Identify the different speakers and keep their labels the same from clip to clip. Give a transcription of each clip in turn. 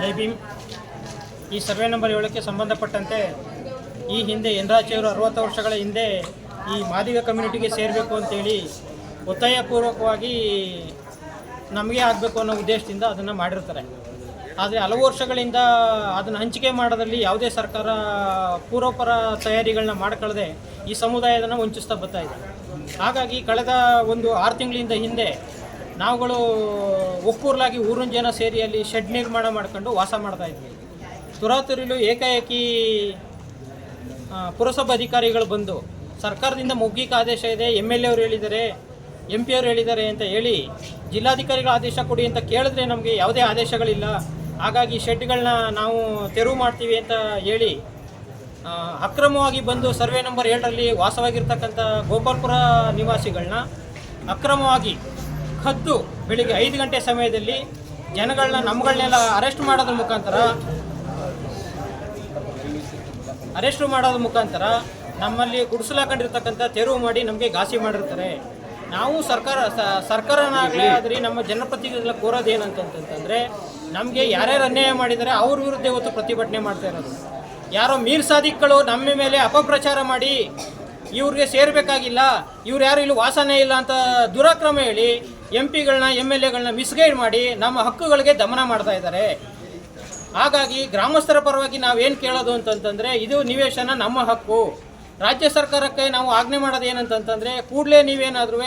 Speaker 1: ಜೈ ಭೀಮ್. ಈ survey number ಏಳಕ್ಕೆ ಸಂಬಂಧಪಟ್ಟಂತೆ ಈ ಹಿಂದೆ ಎನ್ರಾಚಿಯವರು ಅರವತ್ತು ವರ್ಷಗಳ ಹಿಂದೆ ಈ ಮಾದಿಗ ಕಮ್ಯುನಿಟಿಗೆ ಸೇರಬೇಕು ಅಂತೇಳಿ ಒತ್ತಾಯಪೂರ್ವಕವಾಗಿ ನಮಗೆ ಆಗಬೇಕು ಅನ್ನೋ ಉದ್ದೇಶದಿಂದ ಅದನ್ನು ಮಾಡಿರ್ತಾರೆ. ಆದರೆ ಹಲವು ವರ್ಷಗಳಿಂದ ಅದನ್ನು ಹಂಚಿಕೆ ಮಾಡೋದಲ್ಲಿ ಯಾವುದೇ ಸರ್ಕಾರ ಪೂರ್ವಪರ ತಯಾರಿಗಳನ್ನ ಮಾಡ್ಕೊಳ್ಳದೆ ಈ ಸಮುದಾಯದನ್ನು ವಂಚಿಸ್ತಾ ಬರ್ತಾ ಇದೆ. ಹಾಗಾಗಿ ಕಳೆದ ಒಂದು ಆರು ತಿಂಗಳಿಂದ ಹಿಂದೆ ನಾವುಗಳು ಒಕ್ಕೂರ್ಲಾಗಿ ಊರಿನ ಜನ ಸೇರಿ ಅಲ್ಲಿ ಶೆಡ್ ನಿರ್ಮಾಣ ಮಾಡ್ಕೊಂಡು ವಾಸ ಮಾಡ್ತಾ ಇದ್ವಿ. ತುರಾತುರಿಲು ಏಕಾಏಕಿ ಪುರಸಭಾ ಅಧಿಕಾರಿಗಳು ಬಂದು ಸರ್ಕಾರದಿಂದ ಮುಗ್ಗಿಕ ಆದೇಶ ಇದೆ ಎಂ ಎಲ್ ಎ ಅವರು ಹೇಳಿದ್ದಾರೆ ಎಂ ಪಿ ಅವರು ಹೇಳಿದ್ದಾರೆ ಅಂತ ಹೇಳಿ ಜಿಲ್ಲಾಧಿಕಾರಿಗಳ ಆದೇಶ ಕೊಡಿ ಅಂತ ಕೇಳಿದ್ರೆ ನಮಗೆ ಯಾವುದೇ ಆದೇಶಗಳಿಲ್ಲ. ಹಾಗಾಗಿ ಶೆಡ್ಗಳನ್ನ ನಾವು ತೆರವು ಮಾಡ್ತೀವಿ ಅಂತ ಹೇಳಿ ಅಕ್ರಮವಾಗಿ ಬಂದು ಸರ್ವೆ ನಂಬರ್ ಏಳರಲ್ಲಿ ವಾಸವಾಗಿರ್ತಕ್ಕಂಥ ಗೋಪಾಲ್ಪುರ ನಿವಾಸಿಗಳನ್ನ ಅಕ್ರಮವಾಗಿ ಕದ್ದು ಬೆಳಿಗ್ಗೆ ಐದು ಗಂಟೆ ಸಮಯದಲ್ಲಿ ಜನಗಳನ್ನ ನಮ್ಗಳನ್ನೆಲ್ಲ ಅರೆಸ್ಟ್ ಮಾಡೋದ್ರ ಮುಖಾಂತರ, ಅರೆಸ್ಟ್ ಮಾಡೋದ್ರ ಮುಖಾಂತರ ನಮ್ಮಲ್ಲಿ ಗುಡಿಸಲಾಕೊಂಡಿರ್ತಕ್ಕಂಥ ತೆರವು ಮಾಡಿ ನಮಗೆ ಘಾಸಿ ಮಾಡಿರ್ತಾರೆ. ನಾವು ಸರ್ಕಾರ ಸರ್ಕಾರನಾಗಲೇ ಆದರೆ ನಮ್ಮ ಜನಪ್ರತಿನಿಧಿಗಳ ಕೋರೋದು ಏನಂತಂತಂದ್ರೆ ನಮಗೆ ಯಾರ್ಯಾರು ಅನ್ಯಾಯ ಮಾಡಿದರೆ ಅವ್ರ ವಿರುದ್ಧ ಇವತ್ತು ಪ್ರತಿಭಟನೆ ಮಾಡ್ತಾ ಇರೋದು. ಯಾರೋ ಮೀರ್ ಸಾಧಿಕ್ಗಳು ನಮ್ಮ ಮೇಲೆ ಅಪಪ್ರಚಾರ ಮಾಡಿ ಇವ್ರಿಗೆ ಸೇರಬೇಕಾಗಿಲ್ಲ, ಇವ್ರು ಯಾರು ಇಲ್ಲಿ ವಾಸನೆ ಇಲ್ಲ ಅಂತ ದುರಾಕ್ರಮ ಹೇಳಿ ಎಂ ಪಿಗಳನ್ನ ಎಂ ಎಲ್ ಎಗಳನ್ನ ಮಿಸ್ಗೈಡ್ ಮಾಡಿ ನಮ್ಮ ಹಕ್ಕುಗಳಿಗೆ ದಮನ ಮಾಡ್ತಾ ಇದ್ದಾರೆ. ಹಾಗಾಗಿ ಗ್ರಾಮಸ್ಥರ ಪರವಾಗಿ ನಾವೇನು ಕೇಳೋದು ಅಂತಂತಂದರೆ, ಇದು ನಿವೇಶನ ನಮ್ಮ ಹಕ್ಕು. ರಾಜ್ಯ ಸರ್ಕಾರಕ್ಕೆ ನಾವು ಆಜ್ಞೆ ಮಾಡೋದು ಏನಂತಂತಂದರೆ, ಕೂಡಲೇ ನೀವೇನಾದ್ರೂ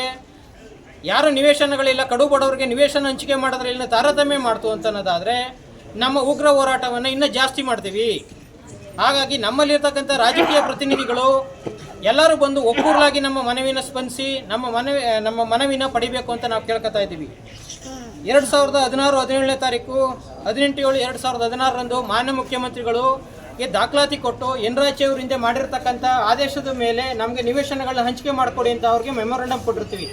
Speaker 1: ಯಾರು ನಿವೇಶನಗಳಿಲ್ಲ, ಕಡು ಬಡವರಿಗೆ ನಿವೇಶನ ಹಂಚಿಕೆ ಮಾಡೋದ್ರಲ್ಲಿ ತಾರತಮ್ಯ ಮಾಡ್ತು ಅಂತನ್ನೋದಾದರೆ, ನಮ್ಮ ಉಗ್ರ ಹೋರಾಟವನ್ನು ಇನ್ನೂ ಜಾಸ್ತಿ ಮಾಡ್ತೀವಿ. ಹಾಗಾಗಿ ನಮ್ಮಲ್ಲಿರ್ತಕ್ಕಂಥ ರಾಜಕೀಯ ಪ್ರತಿನಿಧಿಗಳು ಎಲ್ಲರೂ ಬಂದು ಒಕ್ಕೂರಲಾಗಿ ನಮ್ಮ ಮನವಿನ ಸ್ಪಂದಿಸಿ, ನಮ್ಮ ಮನವಿ ನಮ್ಮ ಮನವಿನ ಪಡಿಬೇಕು ಅಂತ ನಾವು ಕೇಳ್ಕೊತಾ ಇದ್ದೀವಿ. ಎರಡು ಸಾವಿರದ ಹದಿನಾರು ಹದಿನೇಳನೇ ತಾರೀಕು, ಹದಿನೆಂಟು ಏಳು ಎರಡು ಸಾವಿರದ ಹದಿನಾರರಂದು ಮಾನ್ಯ ಮುಖ್ಯಮಂತ್ರಿಗಳು ಈ ದಾಖಲಾತಿ ಕೊಟ್ಟು ಎನ್ ಹಿಂದೆ ಮಾಡಿರ್ತಕ್ಕಂಥ ಆದೇಶದ ಮೇಲೆ ನಮಗೆ ನಿವೇಶನಗಳನ್ನ ಹಂಚಿಕೆ ಮಾಡಿಕೊಡಿ ಅಂತ ಅವ್ರಿಗೆ ಮೆಮೊರಂಡಮ್ ಕೊಟ್ಟಿರ್ತೀವಿ.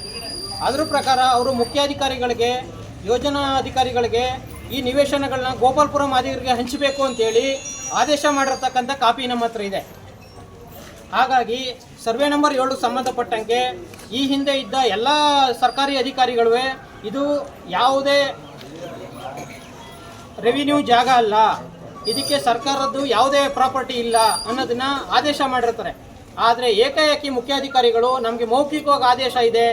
Speaker 1: ಅದ್ರ ಪ್ರಕಾರ ಅವರು ಮುಖ್ಯಾಧಿಕಾರಿಗಳಿಗೆ ಯೋಜನಾ ಅಧಿಕಾರಿಗಳಿಗೆ ಈ ನಿವೇಶನಗಳನ್ನ ಗೋಪಾಲ್ಪುರ ಮಾದಿಗರಿಗೆ ಹಂಚಬೇಕು ಅಂತೇಳಿ ಆದೇಶ ಮಾಡಿರ್ತಕ್ಕಂಥ ಕಾಪಿ ನಮ್ಮ ಹತ್ರ ಇದೆ. ಹಾಗಾಗಿ ಸರ್ವೆ ನಂಬರ್ ಏಳು ಸಂಬಂಧಪಟ್ಟಂಗೆ ಈ ಹಿಂದೆ ಇದ್ದ ಎಲ್ಲ ಸರ್ಕಾರಿ ಅಧಿಕಾರಿಗಳು ಇದು ಯಾವುದೇ ರೆವಿನ್ಯೂ ಜಾಗ ಅಲ್ಲ. ಇದಕ್ಕೆ ಸರ್ಕಾರದ್ದು ಯಾವುದೇ ಪ್ರಾಪರ್ಟಿ ಇಲ್ಲ ಅನ್ನೋದನ್ನ ಆದೇಶ ಮಾಡಿರ್ತಾರೆ. ಆದರೆ ಏಕಾಏಕಿ ಮುಖ್ಯಾಧಿಕಾರಿಗಳು ನಮಗೆ ಮೌಖಿಕವಾಗಿ ಆದೇಶ ಇದೆ.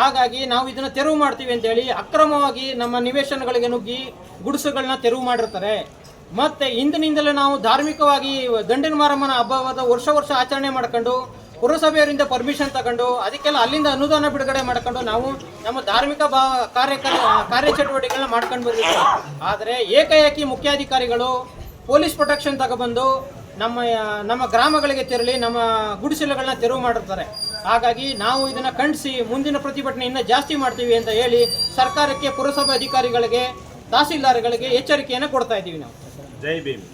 Speaker 1: ಹಾಗಾಗಿ ನಾವು ಇದನ್ನು ತೆರವು ಮಾಡ್ತೀವಿ ಅಂತೇಳಿ ಅಕ್ರಮವಾಗಿ ನಮ್ಮ ನಿವೇಶನಗಳಿಗೆ ನುಗ್ಗಿ ಗುಡಿಸುಗಳನ್ನ ತೆರವು ಮಾಡಿರ್ತಾರೆ. ಮತ್ತೆ ಇಂದಿನಿಂದಲೇ ನಾವು ಧಾರ್ಮಿಕವಾಗಿ ದಂಡಿನ ಮಾರಮ್ಮನ ಹಬ್ಬವಾದ ವರ್ಷ ವರ್ಷ ಆಚರಣೆ ಮಾಡ್ಕೊಂಡು ಪುರಸಭೆಯವರಿಂದ ಪರ್ಮಿಷನ್ ತಗೊಂಡು ಅದಕ್ಕೆಲ್ಲ ಅಲ್ಲಿಂದ ಅನುದಾನ ಬಿಡುಗಡೆ ಮಾಡ್ಕೊಂಡು ನಾವು ನಮ್ಮ ಧಾರ್ಮಿಕ ಬಾ ಕಾರ್ಯ ಕಾರ್ಯಚಟುವಟಿಕೆಗಳನ್ನ ಮಾಡ್ಕೊಂಡು ಬಂದಿದ್ದೀವಿ ಆದರೆ ಏಕಾಏಕಿ ಮುಖ್ಯಾಧಿಕಾರಿಗಳು, ಪೊಲೀಸ್ ಪ್ರೊಟೆಕ್ಷನ್ ತಗೊಬಂದು ನಮ್ಮ ನಮ್ಮ ಗ್ರಾಮಗಳಿಗೆ ತೆರಳಿ ನಮ್ಮ ಗುಡಿಸಲುಗಳನ್ನ ತೆರವು ಮಾಡಿರ್ತಾರೆ. ಹಾಗಾಗಿ ನಾವು ಇದನ್ನ ಖಂಡಿಸಿ ಮುಂದಿನ ಪ್ರತಿಭಟನೆ ಇನ್ನೂ ಜಾಸ್ತಿ ಮಾಡ್ತೀವಿ ಅಂತ ಹೇಳಿ ಸರ್ಕಾರಕ್ಕೆ, ಪುರಸಭೆ ಅಧಿಕಾರಿಗಳಿಗೆ, ತಹಸೀಲ್ದಾರ್ಗಳಿಗೆ ಎಚ್ಚರಿಕೆಯನ್ನು ಕೊಡ್ತಾ ಇದ್ದೀವಿ ನಾವು.
Speaker 2: ಜೈ ಭೀಮ್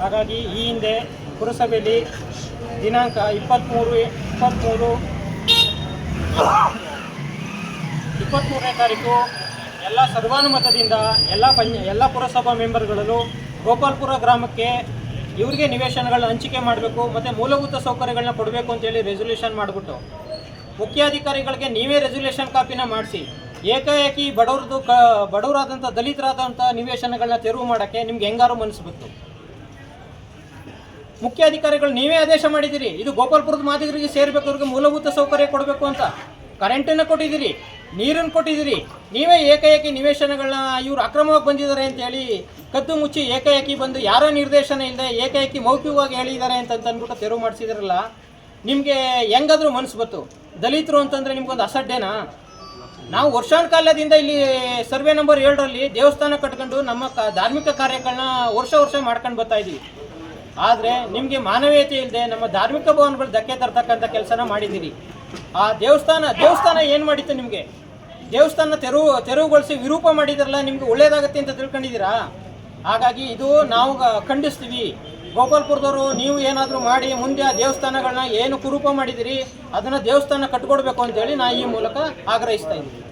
Speaker 1: ಹಾಗಾಗಿ ಈ ಹಿಂದೆ ಪುರಸಭೆಯಲ್ಲಿ ದಿನಾಂಕ ಇಪ್ಪತ್ತ್ಮೂರು ಇಪ್ಪತ್ತ್ಮೂರು ಇಪ್ಪತ್ತ್ಮೂರನೇ ತಾರೀಕು ಎಲ್ಲ ಸರ್ವಾನುಮತದಿಂದ ಎಲ್ಲ ಪಂಚ ಎಲ್ಲ ಪುರಸಭಾ ಮೆಂಬರ್ಗಳಲ್ಲೂ ಗೋಪಾಲ್ಪುರ ಗ್ರಾಮಕ್ಕೆ ಇವರಿಗೆ ನಿವೇಶನಗಳನ್ನ ಹಂಚಿಕೆ ಮಾಡಬೇಕು ಮತ್ತು ಮೂಲಭೂತ ಸೌಕರ್ಯಗಳನ್ನ ಕೊಡಬೇಕು ಅಂತೇಳಿ ರೆಸೊಲ್ಯೂಷನ್ ಮಾಡಿಬಿಟ್ಟು ಮುಖ್ಯಾಧಿಕಾರಿಗಳಿಗೆ ನೀವೇ ರೆಸೊಲ್ಯೂಷನ್ ಕಾಪಿನ ಮಾಡಿಸಿ. ಏಕಾಏಕಿ ಬಡವ್ರದ್ದು ಕ, ಬಡವರಾದಂಥ ದಲಿತರಾದಂಥ ನಿವೇಶನಗಳನ್ನ ತೆರವು ಮಾಡೋಕ್ಕೆ ನಿಮ್ಗೆ ಹೆಂಗಾರು ಮನಸ್ಸು ಬಂತು? ಮುಖ್ಯ ಅಧಿಕಾರಿಗಳು ನೀವೇ ಆದೇಶ ಮಾಡಿದ್ದೀರಿ ಇದು ಗೋಪಾಲ್ಪುರದ ಮಾದಿಗರಿಗೆ ಸೇರಬೇಕು, ಅವ್ರಿಗೆ ಮೂಲಭೂತ ಸೌಕರ್ಯ ಕೊಡಬೇಕು ಅಂತ. ಕರೆಂಟನ್ನು ಕೊಟ್ಟಿದ್ದೀರಿ ನೀರನ್ನು ಕೊಟ್ಟಿದ್ದೀರಿ ನೀವೇ ಏಕಾಏಕಿ ನಿವೇಶನಗಳನ್ನ ಇವ್ರು ಅಕ್ರಮವಾಗಿ ಬಂದಿದ್ದಾರೆ ಅಂತ ಹೇಳಿ ಕದ್ದು ಮುಚ್ಚಿ ಏಕಾಏಕಿ ಬಂದು ಯಾರ ನಿರ್ದೇಶನ ಇಲ್ಲದೆ ಏಕಾಏಕಿ ಮೌಖಿಕವಾಗಿ ಹೇಳಿದ್ದಾರೆ ಅಂತ ಅಂದ್ಬಿಟ್ಟು ತೆರವು ಮಾಡಿಸಿದ್ರಲ್ಲ, ನಿಮಗೆ ಹೆಂಗಾದ್ರೂ ಮನಸ್ಸು ಬಂತು? ದಲಿತರು ಅಂತಂದರೆ ನಿಮ್ಗೊಂದು ಅಸಡ್ಡೇನಾ? ನಾವು ವರ್ಷಾನುಕಾಲದಿಂದ ಇಲ್ಲಿ ಸರ್ವೆ ನಂಬರ್ ಏಳರಲ್ಲಿ ದೇವಸ್ಥಾನ ಕಟ್ಕೊಂಡು ನಮ್ಮ ಧಾರ್ಮಿಕ ಕಾರ್ಯಗಳನ್ನ ವರ್ಷ ವರ್ಷ ಮಾಡ್ಕೊಂಡು ಬರ್ತಾ ಇದ್ದೀವಿ ಆದರೆ ನಿಮಗೆ ಮಾನವೀಯತೆ ಇಲ್ಲದೆ ನಮ್ಮ ಧಾರ್ಮಿಕ ಭವನಗಳು ಧಕ್ಕೆ ತರ್ತಕ್ಕಂಥ ಕೆಲಸನ ಮಾಡಿದ್ದೀರಿ. ಆ ದೇವಸ್ಥಾನ ದೇವಸ್ಥಾನ ಏನು ಮಾಡಿತ್ತು ನಿಮಗೆ? ದೇವಸ್ಥಾನ ತೆರವು ತೆರವುಗೊಳಿಸಿ ವಿರೂಪ ಮಾಡಿದ್ರಲ್ಲ, ನಿಮಗೆ ಒಳ್ಳೇದಾಗತ್ತೆ ಅಂತ ತಿಳ್ಕೊಂಡಿದ್ದೀರಾ? ಹಾಗಾಗಿ ಇದು ನಾವು ಖಂಡಿಸ್ತೀವಿ. ಗೋಪಾಲ್ಪುರದವರು, ನೀವು ಏನಾದರೂ ಮಾಡಿ, ಮುಂದೆ ಆ ದೇವಸ್ಥಾನಗಳನ್ನ ಏನು ಕುರೂಪ ಮಾಡಿದಿರಿ, ಅದನ್ನು ದೇವಸ್ಥಾನ ಕಟ್ಕೊಡ್ಬೇಕು ಅಂತೇಳಿ ನಾ ಈ ಮೂಲಕ ಆಗ್ರಹಿಸ್ತಾ ಇದ್ದೀನಿ.